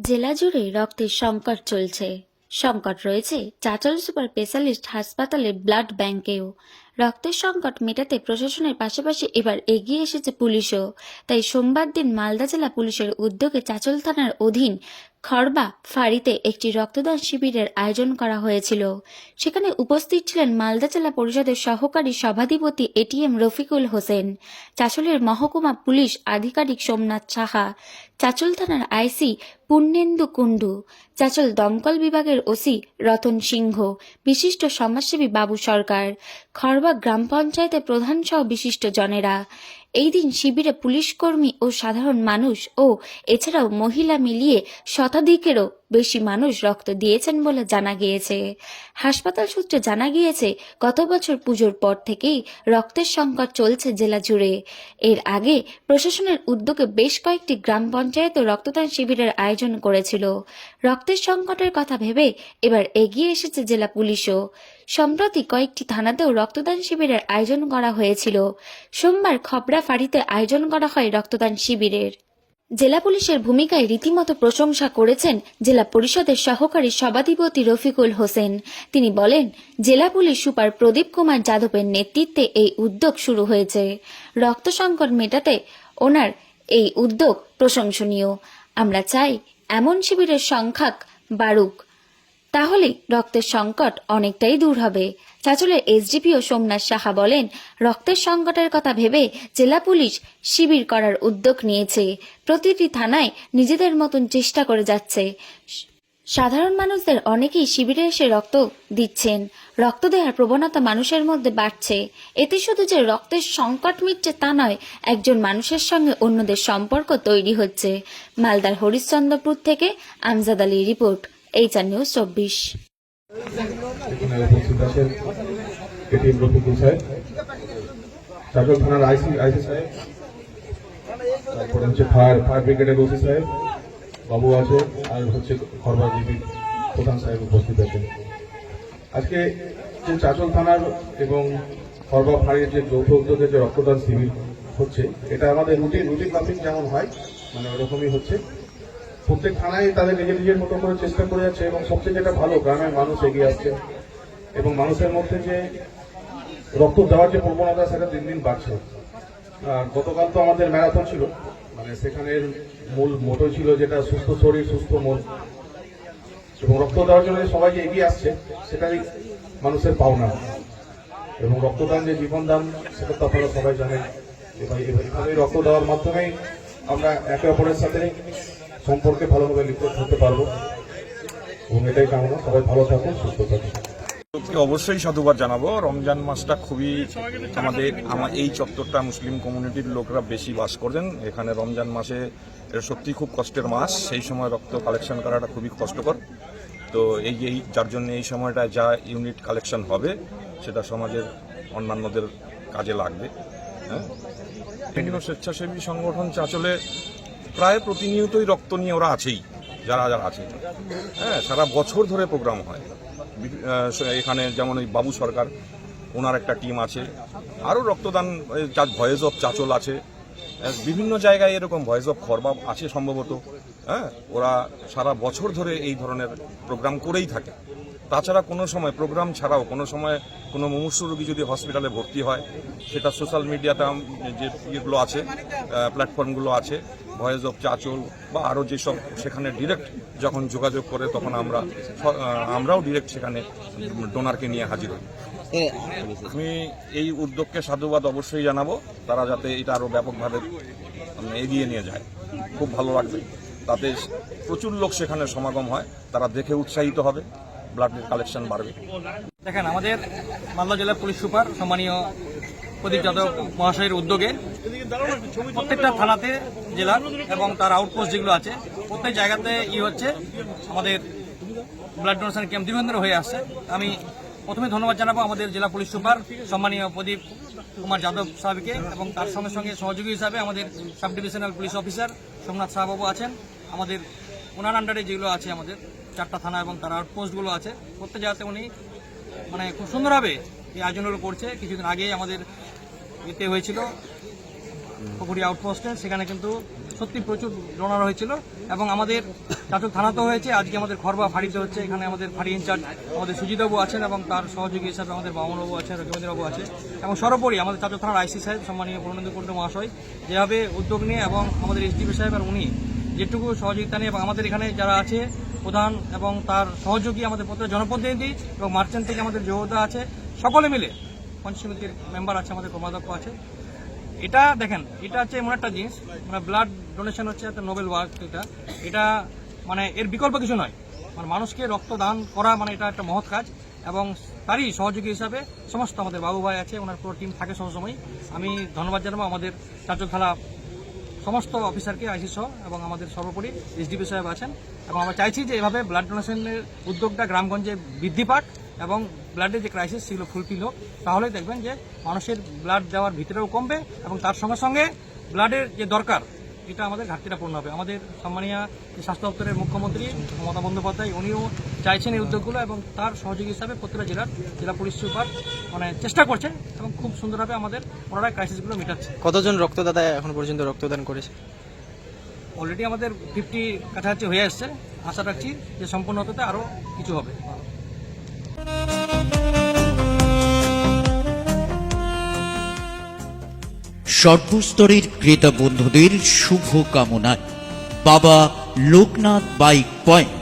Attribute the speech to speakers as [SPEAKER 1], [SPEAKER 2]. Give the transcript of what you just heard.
[SPEAKER 1] জেলা জুড়ে রক্তের সংকট চলছে। সংকট রয়েছে চাচল সুপার স্পেশালিস্ট হাসপাতালের ব্লাড ব্যাংকেও। রক্তের সংকট মেটাতে প্রশাসনের পাশাপাশি এবার এগিয়ে এসেছে পুলিশও। তাই সোমবার দিন মালদা জেলা পুলিশের উদ্যোগে চাচল থানার অধীন খড়বা ফাঁড়িতে একটি রক্তদান শিবিরের আয়োজন করা হয়েছিল। সেখানে উপস্থিত ছিলেন মালদা জেলা পরিষদের সহকারী সভাধিপতি এটিএম রফিকুল হোসেন, চাচলের মহকুমা পুলিশ আধিকারিক সোমনাথ সাহা, চাচল থানার আইসি পুণ্যেন্দু কুণ্ডু, চাচল দমকল বিভাগের ওসি রতন সিংহ, বিশিষ্ট সমাজসেবী বাবু সরকার, খড়বা গ্রাম পঞ্চায়েতের প্রধান সহ বিশিষ্ট জনেরা। এই দিন শিবিরে পুলিশ কর্মী ও সাধারণ মানুষ ও এছাড়াও মহিলা মিলিয়ে শতাধিকেরও বেশি মানুষ রক্ত দিয়েছেন বলে জানা গিয়েছে। হাসপাতাল সূত্রে জানা গিয়েছে, গত বছর পুজোর পর থেকেই রক্তের সংকট চলছে জেলা জুড়ে। এর আগে প্রশাসনের উদ্যোগে বেশ কয়েকটি গ্রাম পঞ্চায়েত রক্তদান শিবিরের আয়োজন করেছিল। রক্তের সংকটের কথা ভেবে এবার এগিয়ে এসেছে জেলা পুলিশও। সম্প্রতি কয়েকটি থানাতেও রক্তদান শিবিরের আয়োজন করা হয়েছিল। সোমবার খবরা ফাঁড়িতে আয়োজন করা হয় রক্তদান শিবিরের। জেলা পুলিশের ভূমিকায় রীতিমতো প্রশংসা করেছেন জেলা পরিষদের সহকারী সভাধিপতি রফিকুল হোসেন। তিনি বলেন, জেলা পুলিশ সুপার প্রদীপ কুমার যাদবের নেতৃত্বে এই উদ্যোগ শুরু হয়েছে। রক্ত সংকট মেটাতে ওনার এই উদ্যোগ প্রশংসনীয়। আমরা চাই এমন শিবিরের সংখ্যা বাড়ুক। তাহলে রক্তের সংকট অনেকটাই দূর হবে। চাচলের এসডিপিও সোমনাথ সাহা বলেন, রক্তের সংকটের কথা ভেবে জেলা পুলিশ শিবির করার উদ্যোগ নিয়েছে। প্রতিটি থানায় নিজেদের মতন চেষ্টা করে যাচ্ছে। সাধারণ মানুষদের অনেকেই শিবিরে এসে রক্ত দিচ্ছেন। রক্ত দেওয়ার প্রবণতা মানুষের মধ্যে বাড়ছে। এতে শুধু যে রক্তের সংকট মিটছে তা নয়, একজন মানুষের সঙ্গে অন্যদের সম্পর্ক তৈরি হচ্ছে। মালদার হরিশ্চন্দ্রপুর থেকে Amjad Ali report. HR news চব্বিশ।
[SPEAKER 2] এটিএম রফিকুল সাহেব চাকর থানার আইসি আইসি সাহেব, তারপরে হচ্ছে ফায়ার ফায়ার ব্রিগেডের ওসি সাহেব, বাবু আছে, আর হচ্ছে খরবা জিবি প্রধান সাহেব উপস্থিত আছেন। আজকে যে চাচল থানার এবং খরবা ফাঁড়ির যে যৌথ উদ্যোগে যে রক্তদান শিবির হচ্ছে, এটা আমাদের রুটিন রুটিন মাফিক যেমন হয় মানে ওরকমই হচ্ছে। প্রত্যেক থানায় তাদের নিজের নিজের মতো করে চেষ্টা করে যাচ্ছে এবং সবচেয়ে যেটা ভালো, গ্রামের মানুষ এগিয়ে আসছে এবং মানুষের মধ্যে যে রক্ত দেওয়ার যে প্রবণতা, সেটা দিন দিন বাড়ছে। আর গতকাল তো আমাদের ম্যারাথন ছিল মানে সেখানের মূল মোটো ছিল যেটা সুস্থ শরীর, সুস্থ মন। এবং রক্ত দেওয়ার জন্য সবাই যে এগিয়ে আসছে, সেটাই মানুষের পাওনা। এবং রক্তদান যে জীবনদান, সেটা তো আপনারা সবাই জানেন। এভাবে রক্ত দেওয়ার মাধ্যমেই আমরা একে অপরের সাথে সম্পর্কে ভালোভাবে লিপ্ত হতে পারব। এবং এটাই কামনা। সবাই ভালো থাকুন, সুস্থ থাকুন।
[SPEAKER 3] অবশ্যই সাধুবাদ জানাব। রমজান মাসটা খুবই আমাদের, আমার এই চত্বরটা মুসলিম কমিউনিটির লোকরা বেশি বাস করেন এখানে রমজান মাসে সত্যি খুব কষ্টের মাস। সেই সময় রক্ত কালেকশন করাটা খুবই কষ্টকর। তো এই এই, যার জন্য এই সময়টা যা ইউনিট কালেকশন হবে, সেটা সমাজের অন্যান্যদের কাজে লাগবে। হ্যাঁ? বিভিন্ন স্বেচ্ছাসেবী সংগঠন চাচলে প্রায় প্রতিনিয়তই রক্ত নিয়ে ওরা আছেই, যারা যারা আছে হ্যাঁ সারা বছর ধরে প্রোগ্রাম হয়। এখানে যেমন ওই বাবু সরকার, ওনার একটা টিম আছে। আরও রক্তদান ভয়েস অফ চাচল আছে। বিভিন্ন জায়গায় এরকম ভয়েস অফ খরবা আছে সম্ভবত। হ্যাঁ ওরা সারা বছর ধরে এই ধরনের প্রোগ্রাম করেই থাকে। তাছাড়া কোনো সময় প্রোগ্রাম ছাড়াও, কোনো সময় কোনো মুমূর্ষু রোগী যদি হসপিটালে ভর্তি হয়, সেটা সোশ্যাল মিডিয়াতে যে ইয়েগুলো আছে প্ল্যাটফর্মগুলো আছে ভয়েস অফ চাচল বা আরও যেসব সেখানে ডিরেক্ট যখন যোগাযোগ করে, তখন আমরা আমরাও ডিরেক্ট সেখানে ডোনারকে নিয়ে হাজির হই। আমি এই উদ্যোগকে সাধুবাদ অবশ্যই জানাব, তারা যাতে এটা আরও ব্যাপকভাবে এগিয়ে নিয়ে যায়। খুব ভালো লাগবে। তাতে প্রচুর লোক সেখানে সমাগম হয়, তারা দেখে উৎসাহিত হবে। ব্লাডের কালেকশন বাড়বে।
[SPEAKER 4] দেখেন, আমাদের মালদা জেলার পুলিশ সুপার, সম্মানীয় প্রদীপ যাদব মহাশয়ের উদ্যোগে প্রত্যেকটা থানাতে জেলার এবং তার আউটপোস্ট যেগুলো আছে, প্রত্যেক জায়গাতে ই হচ্ছে আমাদের ব্লাড ডোনেশন ক্যাম্প দীর্ঘদিন হয়ে আসছে। আমি প্রথমে ধন্যবাদ জানাব আমাদের জেলা পুলিশ সুপার, সম্মানীয় প্রদীপ কুমার যাদব সাহেবকে এবং তার সঙ্গে সঙ্গে সহযোগী হিসাবে আমাদের sub divisional police officer Somnath সাহাবাবু আছেন। আমাদের ওনার আন্ডারে যেগুলো আছে আমাদের চারটা থানা এবং তার আউটপোস্টগুলো আছে। প্রত্যেক জায়গাতে উনি মানে খুব সুন্দরভাবে এই আয়োজনগুলো করছে। কিছুদিন আগেই আমাদের এতে হয়েছিল পুকুরি আউটপোস্টে সেখানে কিন্তু সত্যি প্রচুর ডোনার হয়েছিল এবং আমাদের চাচল থানাতেও হয়েছে। আজকে আমাদের খরবা ফাঁড়িতে হচ্ছে। এখানে আমাদের ফাঁড়ি ইনচার্জ আমাদের সুজিতবাবু আছেন এবং তার সহযোগী হিসাবে আমাদের বামনবাবু আছেন রঘুবেন্দ্রবাবু আছে এবং সর্বোপরি আমাদের চাচল থানার আইসি সাহেব, সম্মানীয় পূর্ণেন্দু কুণ্ডু মহাশয়, যেভাবে উদ্যোগ নিয়ে এবং আমাদের এসডিপি সাহেব আর উনি যেটুকু সহযোগিতা নিয়ে এবং আমাদের এখানে যারা আছে প্রধান এবং তার সহযোগী আমাদের প্রত্যেক জনপ্রতিনিধি এবং মার্চেন্ট থেকে আমাদের যোগদা আছে। সকলে মিলে পঞ্চায়েত সমিতির মেম্বার আছে, আমাদের কর্মাধ্যক্ষ আছে। এটা দেখেন, এটা হচ্ছে এমন একটা জিনিস মানে ব্লাড ডোনেশন হচ্ছে একটা নোবেল ওয়ার্ক এটা। এটা মানে এর বিকল্প কিছু নয়। মানে মানুষকে রক্তদান করা মানে এটা একটা মহৎ কাজ এবং তারই সহযোগী হিসাবে সমস্ত আমাদের বাবু ভাই আছে, ওনার পুরো টিম থাকে সবসময় আমি ধন্যবাদ জানাব আমাদের চারজন থালা সমস্ত অফিসারকে আইসি সহ এবং আমাদের সর্বোপরি এসডিপি সাহেব আছেন। এবং আমরা চাইছি যে এভাবে ব্লাড ডোনেশনের উদ্যোগটা গ্রামগঞ্জে বৃদ্ধি পাক এবং ব্লাডের যে ক্রাইসিস সেগুলো ফুলফিল হোক তাহলেই দেখবেন যে মানুষের ব্লাড দেওয়ার ভিতরেও কমবে এবং তার সঙ্গে সঙ্গে ব্লাডের যে দরকার, এটা আমাদের ঘাটতিটা পূর্ণ হবে। আমাদের সম্মানীয় স্বাস্থ্য দপ্তরের মুখ্যমন্ত্রী মমতা বন্দ্যোপাধ্যায়, উনিও চাইছেন এই উদ্যোগগুলো এবং তার সহযোগী হিসাবে প্রত্যেকটা জেলার জেলা পুলিশ সুপার মানে চেষ্টা করছেন এবং খুব সুন্দরভাবে আমাদের ওনারা ক্রাইসিসগুলো মেটাচ্ছে।
[SPEAKER 5] কতজন রক্তদাতা এখন পর্যন্ত রক্তদান করেছে?
[SPEAKER 4] অলরেডি আমাদের ফিফটি কাছাকাছি হয়ে আসছে। আশা রাখছি যে সম্পূর্ণ হতে আরও কিছু হবে।
[SPEAKER 6] সর্বস্তরের ক্রেতা বন্ধুদের শুভ কামনায় বাবা লোকনাথ বাইক পয়েন্ট